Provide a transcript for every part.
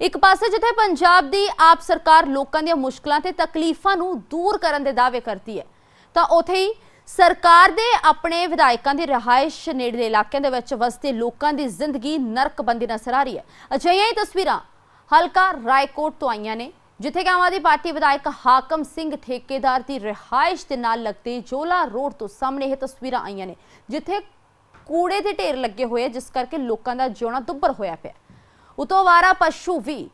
ਇੱਕ ਪਾਸੇ ਜਿੱਥੇ ਪੰਜਾਬ ਦੀ ਆਪ ਸਰਕਾਰ ਲੋਕਾਂ ਦੀਆਂ ਮੁਸ਼ਕਲਾਂ ਤੇ ਤਕਲੀਫਾਂ ਨੂੰ ਦੂਰ ਕਰਨ ਦੇ ਦਾਅਵੇ ਕਰਦੀ ਹੈ, ਤਾਂ ਉਥੇ ਹੀ ਸਰਕਾਰ ਦੇ ਆਪਣੇ ਵਿਧਾਇਕਾਂ ਦੀ ਰਿਹਾਇਸ਼ ਨੇੜਲੇ ਇਲਾਕਿਆਂ ਦੇ ਵਿੱਚ ਵਸਦੇ ਲੋਕਾਂ ਦੀ ਜ਼ਿੰਦਗੀ ਨਰਕ ਬੰਦੀ ਨਜ਼ਰ ਆ ਰਹੀ ਹੈ। ਅਜਿਹੀਆਂ ਹੀ ਤਸਵੀਰਾਂ ਹਲਕਾ ਰਾਏਕੋਟ ਤੋਂ ਆਈਆਂ ਨੇ, ਜਿੱਥੇ ਕਿ ਆਮ ਆਦਮੀ ਪਾਰਟੀ ਵਿਧਾਇਕ ਹਾਕਮ ਸਿੰਘ ਠੇਕੇਦਾਰ ਦੀ ਰਿਹਾਇਸ਼ ਦੇ ਨਾਲ ਲੱਗਦੇ ਜੋਲਾ ਰੋਡ ਤੋਂ ਸਾਹਮਣੇ ਇਹ ਤਸਵੀਰਾਂ ਆਈਆਂ ਨੇ, ਜਿੱਥੇ ਕੂੜੇ ਦੇ ਢੇਰ ਲੱਗੇ ਹੋਏ ਜਿਸ ਕਰਕੇ ਲੋਕਾਂ ਦਾ ਜਿਉਣਾ ਦੁੱਭਰ ਹੋਇਆ ਪਿਆ। ਉਤੋਂ ਵਾਰਾ ਪਸ਼ੂ ਵੀ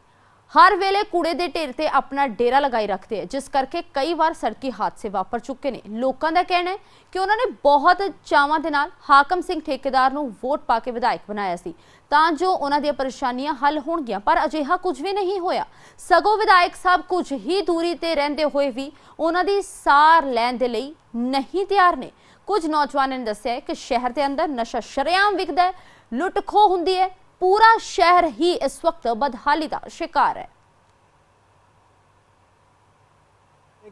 ਹਰ ਵੇਲੇ ਕੂੜੇ ਦੇ ਢੇਰ ਤੇ ਆਪਣਾ ਡੇਰਾ ਲਗਾਈ ਰੱਖਦੇ ਹੈ ਜਿਸ ਕਰਕੇ ਕਈ ਵਾਰ ਸੜਕੀ ਹਾਦਸੇ ਵਾਪਰ ਚੁੱਕੇ ਨੇ। ਲੋਕਾਂ ਦਾ ਕਹਿਣਾ ਹੈ ਕਿ ਉਹਨਾਂ ਨੇ ਬਹੁਤ ਚਾਵਾਂ ਦੇ ਨਾਲ ਹਾਕਮ ਸਿੰਘ ਠੇਕੇਦਾਰ ਨੂੰ ਵੋਟ ਪਾ ਕੇ ਵਿਧਾਇਕ ਬਣਾਇਆ ਸੀ। ਤਾਂ ਜੋ ਉਹਨਾਂ ਦੀਆਂ ਪਰੇਸ਼ਾਨੀਆਂ ਹੱਲ ਹੋਣਗੀਆਂ, ਪਰ ਅਜਿਹਾ ਕੁਝ ਵੀ ਨਹੀਂ ਹੋਇਆ। ਸਗੋਂ ਵਿਧਾਇਕ ਸਾਹਿਬ ਕੁਝ ਹੀ ਦੂਰੀ ਤੇ ਰਹਿੰਦੇ ਹੋਏ ਵੀ ਉਹਨਾਂ ਦੀ ਸਾਰ ਲੈਣ ਦੇ ਲਈ ਨਹੀਂ ਤਿਆਰ ਨੇ। ਕੁਝ ਨੌਜਵਾਨਾਂ ਨੇ ਦੱਸਿਆ ਕਿ ਸ਼ਹਿਰ ਦੇ ਅੰਦਰ ਨਸ਼ਾ ਸ਼ਰੇਆਮ ਵਿਕਦਾ ਹੈ, ਲੁੱਟ ਖੋਹ ਹੁੰਦੀ ਹੈ ਪੂਰਾ ਸ਼ਹਿਰ ਹੀ ਇਸ ਵਕਤ ਬਦਹਾਲੀ ਦਾ ਸ਼ਿਕਾਰ ਹੈ।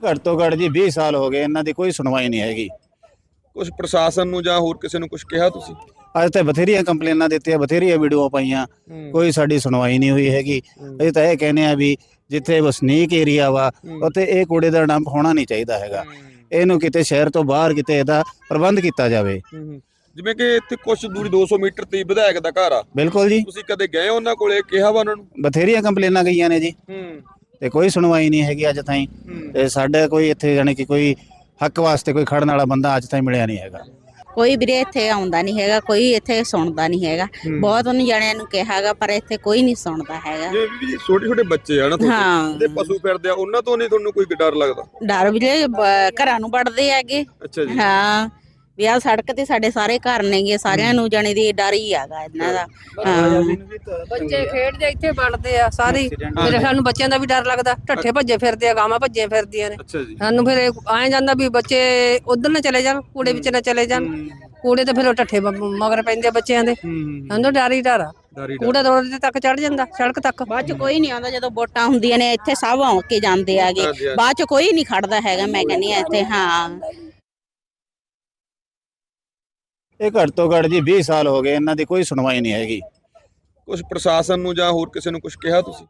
ਘੱਟ ਤੋਂ ਘੱਟ ਜੀ 20 ਸਾਲ ਹੋ ਗਏ ਇਹਨਾਂ ਦੀ ਕੋਈ ਸੁਣਵਾਈ ਨਹੀਂ ਹੈਗੀ। ਕੁਝ ਪ੍ਰਸ਼ਾਸਨ ਨੂੰ ਜਾਂ ਹੋਰ ਕਿਸੇ ਨੂੰ ਕੁਝ ਕਿਹਾ ਤੁਸੀਂ? ਅੱਜ ਤੇ ਬਥੇਰੀਆਂ ਕੰਪਲੇਨਾਂ ਦਿੱਤੀਆਂ ਬਥੇਰੀਆਂ ਵੀਡੀਓ ਪਾਈਆਂ ਕੋਈ ਸਾਡੀ ਸੁਣਵਾਈ ਨਹੀਂ ਹੋਈ ਹੈਗੀ। ਅਸੀਂ ਤਾਂ ਇਹ ਕਹਿੰਦੇ ਆ ਵੀ ਜਿੱਥੇ ਵਸਨੀਕ ਏਰੀਆ ਵਾ ਉੱਥੇ ਇਹ ਕੂੜੇ ਦਾ ਡੰਪ ਹੋਣਾ ਨਹੀਂ ਚਾਹੀਦਾ ਹੈਗਾ। ਇਹਨੂੰ ਕਿਤੇ ਸ਼ਹਿਰ ਤੋਂ ਬਾਹਰ ਕਿਤੇ ਇਹਦਾ ਪ੍ਰਬੰਧ ਕੀਤਾ ਜਾਵੇ। ਜਿਵੇਂ ਕਿ ਇੱਥੇ ਕੁਝ ਦੂਰੀ 200 ਮੀਟਰ ਤੇ ਹੀ ਵਿਧਾਇਕ ਦਾ ਘਰ ਆ। ਬਿਲਕੁਲ ਜੀ। ਤੁਸੀਂ ਕਦੇ ਗਏ ਹੋ ਉਹਨਾਂ ਕੋਲੇ? ਕਿਹਾ ਵਾ ਉਹਨਾਂ ਨੂੰ? ਬਥੇਰੀਆਂ ਕੰਪਲੇਨਾਂ ਗਈਆਂ ਨੇ ਜੀ। ਹੂੰ। ਤੇ ਕੋਈ ਸੁਣਵਾਈ ਨਹੀਂ ਹੈਗੀ ਅੱਜ ਤਾਈਂ। ਤੇ ਸਾਡੇ ਕੋਈ ਇੱਥੇ ਜਾਣੀ ਕਿ ਕੋਈ ਹੱਕ ਵਾਸਤੇ ਕੋਈ ਖੜਨ ਵਾਲਾ ਬੰਦਾ ਅੱਜ ਤਾਈਂ ਮਿਲਿਆ ਨਹੀਂ ਹੈਗਾ। ਕੋਈ ਵੀਰੇ ਇੱਥੇ ਆਉਂਦਾ ਨਹੀਂ ਹੈਗਾ ਕੋਈ ਇੱਥੇ ਸੁਣਦਾ ਨਹੀਂ ਹੈਗਾ। ਬਹੁਤ ਉਹਨੂੰ ਜਣਿਆਂ ਨੂੰ ਕਿਹਾਗਾ ਪਰ ਇੱਥੇ ਕੋਈ ਨਹੀਂ ਸੁਣਦਾ ਹੈਗਾ। ਜੇ ਵੀ ਛੋਟੇ ਛੋਟੇ ਬੱਚੇ ਆ ਨਾ ਹਾਂ। ਤੇ ਪਸ਼ੂ ਫਿਰਦੇ ਆ ਉਹਨਾਂ ਤੋਂ ਨਹੀਂ ਤੁਹਾਨੂੰ ਕੋਈ ਡਰ ਲੱਗਦਾ? ਡਰ ਵੀਰੇ ਬ- ਘਰਾਂ ਨੂੰ ਵੜਦੇ ਹੈਗੇ। ਅੱਛਾ ਜੀ। ਹਾਂ। ਵੀ ਆਹ ਸੜਕ ਤੇ ਸਾਡੇ ਸਾਰੇ ਘਰ ਨੇਗੇ ਸਾਰਿਆਂ ਨੂੰ ਜਾਣੇ ਦੀ ਡਰ ਹੀ ਹੈਗਾ ਇਹਨਾਂ ਦਾ। ਹਾਂ। ਬੱਚੇ ਖੇਡਦੇ ਇੱਥੇ ਬਣਦੇ ਆ ਸਾਰੇ। ਫਿਰ ਸਾਨੂੰ ਬੱਚਿਆਂ ਦਾ ਵੀ ਡਰ ਲੱਗਦਾ ਢੱਠੇ ਭੱਜੇ ਫਿਰਦੇ ਆ ਗਾਵਾਂ ਭੱਜੇ ਫਿਰਦੀਆਂ ਨੇ। ਅੱਛਾ ਜੀ। ਸਾਨੂੰ ਫਿਰ ਆਏ ਜਾਂਦਾ ਵੀ ਬੱਚੇ ਉਧਰ ਨਾ ਚਲੇ ਜਾਣ ਕੂੜੇ ਵਿੱਚ ਨਾ ਚਲੇ ਜਾਣ। ਕੂੜੇ ਤੇ ਫਿਰ ਉਹ ਢੱਠੇ ਬ- ਮਗਰ ਪੈਂਦੇ ਆ ਬੱਚਿਆਂ ਦੇ। ਸਾਨੂੰ ਤਾਂ ਡਰ ਹੀ ਡਰ ਆ। ਡਰ ਹੀ ਕੂੜਾ ਰੋਡ ਦੇ ਤੱਕ ਚੜ ਜਾਂਦਾ ਸੜਕ ਤੱਕ। ਬਾਅਦ ਚ ਕੋਈ ਨਹੀਂ ਆਉਂਦਾ ਜਦੋਂ ਵੋਟਾਂ ਹੁੰਦੀਆਂ ਨੇ ਇੱਥੇ ਸਭ ਆਉ ਕੇ ਜਾਂਦੇ ਆਗੇ। ਬਾਅਦ ਚ ਕੋਈ ਨਹੀਂ ਖੜਦਾ ਹੈਗਾ ਮੈਂ ਕਹਿੰਦੀ ਆ ਇੱਥੇ ਹਾਂ। ਇਹ ਘੱਟ ਤੋਂ ਘੱਟ ਜੀ 20 ਸਾਲ ਹੋ ਗਏ, ਇਹਨਾਂ ਦੀ ਕੋਈ ਸੁਣਵਾਈ ਨਹੀਂ ਹੈਗੀ। ਕੁਝ ਪ੍ਰਸ਼ਾਸਨ ਨੂੰ ਜਾਂ ਹੋਰ ਕਿਸੇ ਨੂੰ ਕੁਝ ਕਿਹਾ ਤੁਸੀਂ?